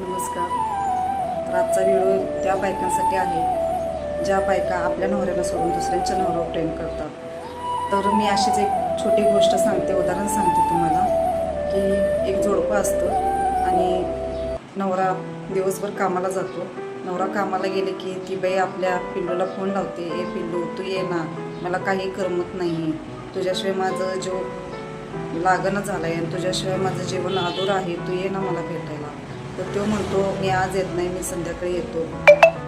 नमस्कार. तर आजचा व्हिडिओ त्या बायकांसाठी आहे ज्या बायका आपल्या नवऱ्याला सोडून दुसऱ्यांच्या नवऱ्यावर प्रेम करतात. तर मी अशीच एक छोटी गोष्ट सांगते उदाहरण सांगते तुम्हाला की एक जोडपं असतं आणि नवरा दिवसभर कामाला जातो. नवरा कामाला गेले की ती बाई आपल्या पिल्लूला फोन लावते ए पिल्लू तू ये ना मला काही करमत नाही तुझ्याशिवाय माझं जो लागणं झालं आहे आणि तुझ्याशिवाय माझं जीवन अधूर आहे. तू ये ना मला भेटायला. तर तो म्हणतो मी आज येत नाही मी संध्याकाळी येतो.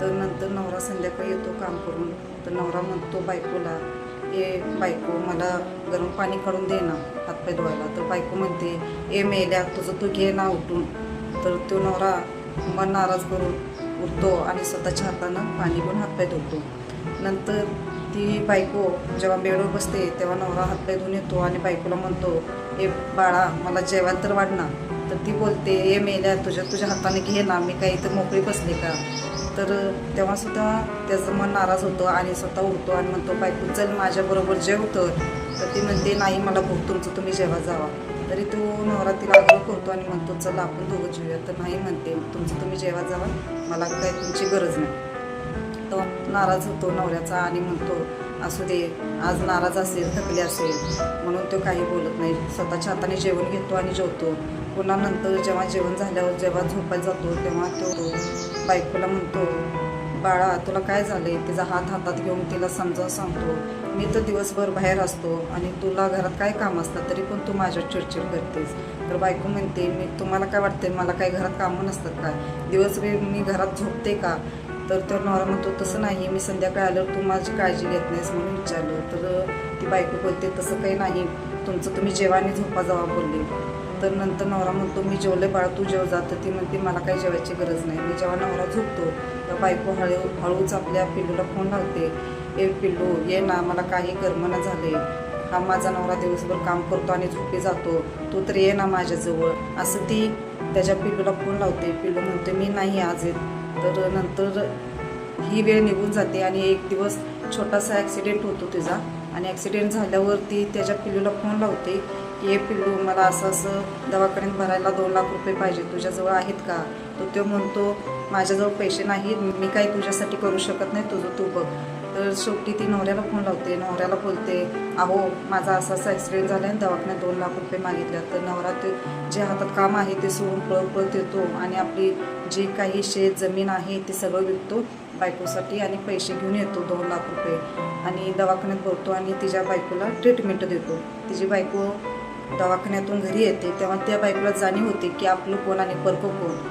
तर नंतर नवरा संध्याकाळी येतो काम करून. तर नवरा म्हणतो बायकोला ए बायको मला गरम पाणी काढून दे ना हातपाय धुवायला. तर बायको म्हणते ए मेल्या तुझं तू घे ना उठून. तर तो नवरा मन नाराज करून उठतो आणि स्वतःच्या हातानं पाणी घेऊन हातपाय धुतो. नंतर ती बायको जेव्हा बेडवर बसते तेव्हा नवरा हातपाय धुवून येतो आणि बायकोला म्हणतो ए बाळा मला जेवण तर वाढणार तर ती बोलते ए मेल्या तुझ्या तुझ्या हाताने घे ना मी काही तर मोकळी बसले का? तर तेव्हासुद्धा त्याचं मन नाराज होतं आणि स्वतः उठतो आणि म्हणतो बायको चल माझ्याबरोबर जेवतं. तर तर ती म्हणते नाही मला भूक तुमचं तुम्ही जेव्हा जावा. तरी तो नवरा तिला आग्रह करतो आणि म्हणतो चल आपण दोघं जेऊया. तर नाही म्हणते तुमचं तुम्ही जेव्हा जावा. मला काही तुमची गरज नाही. तो नाराज होतो नवऱ्याचा आणि म्हणतो असू दे आज नाराज असेल थकले असेल म्हणून तो काही बोलत नाही. स्वतःच्या हाताने जेवण घेतो आणि जेवतो. पुन्हा नंतर जेव्हा जेवण झाल्यावर जेव्हा झोपायला जातो तेव्हा तो बायकोला म्हणतो बाळा तुला काय झालंय? तिचा हात हातात घेऊन तिला समजावून सांगतो. मी तर दिवसभर बाहेर असतो आणि तुला घरात काय काम असतं तरी पण तू माझ्या चिडचिड करतेस. तर बायको म्हणते मी तुम्हाला काय वाटते मला काही घरात कामं नसतात काय दिवसभर मी घरात झोपते का? तर तो नवरा म्हणतो तसं नाही मी संध्याकाळी आल्यावर तू माझी काळजी घेत नाहीस म्हणून विचारलं. तर ती बायको बोलते तसं काही नाही तुमचं तुम्ही जेवाने झोपा जावा बोलले. तर नंतर नवरा म्हणतो मी जेवले बाळा तू जेव जातं ती म्हणते मला काही जेवायची गरज नाही मी जेव्हा नवरा झोपतो तर बायको हळू हळूच आपल्या पिल्लूला फोन लावते. ए पिल्लू ये ना मला काही करमना झाले हा माझा नवरा दिवसभर काम करतो आणि झोपे जातो. तू तर ये ना माझ्याजवळ. असं ती त्याच्या पिल्लूला फोन लावते. पिल्लू म्हणते मी नाही आज येत. तर नंतर ही वेळ निघून जाते आणि एक दिवस छोटासा ॲक्सिडेंट होतो तिचा. आणि ॲक्सिडेंट झाल्यावर ती त्याच्या पिल्लूला फोन लावते की हे पिल्लू मला असं असं दवाखान्यात भरायला दोन लाख रुपये पाहिजे. तुझ्याजवळ आहेत का? तो तो म्हणतो माझ्याजवळ पैसे नाहीत. मी काही तुझ्यासाठी करू शकत नाही. तुझं तू बघ. तर शेवटी ती नवऱ्याला फोन लावते. नवऱ्याला बोलते अहो माझा असा असा ॲक्सिडेंट झाला आणि दवाखान्यात दोन लाख रुपये मागितल्या तर नवरा ते जे हातात काम आहे ते सोडून पळत पळत येतो आणि आपली जी काही शेत जमीन आहे ते सगळं विकतो. बायकोसाठी आणि पैसे घेऊन येतो दोन लाख रुपये. आणि दवाखान्यात भरतो आणि तिच्या बायकोला ट्रीटमेंट देतो. तिची बायको दवाखान्यातून घरी येते तेव्हा त्या बायकोला जाणीव होते की आपलं कोण आणि परक कोण.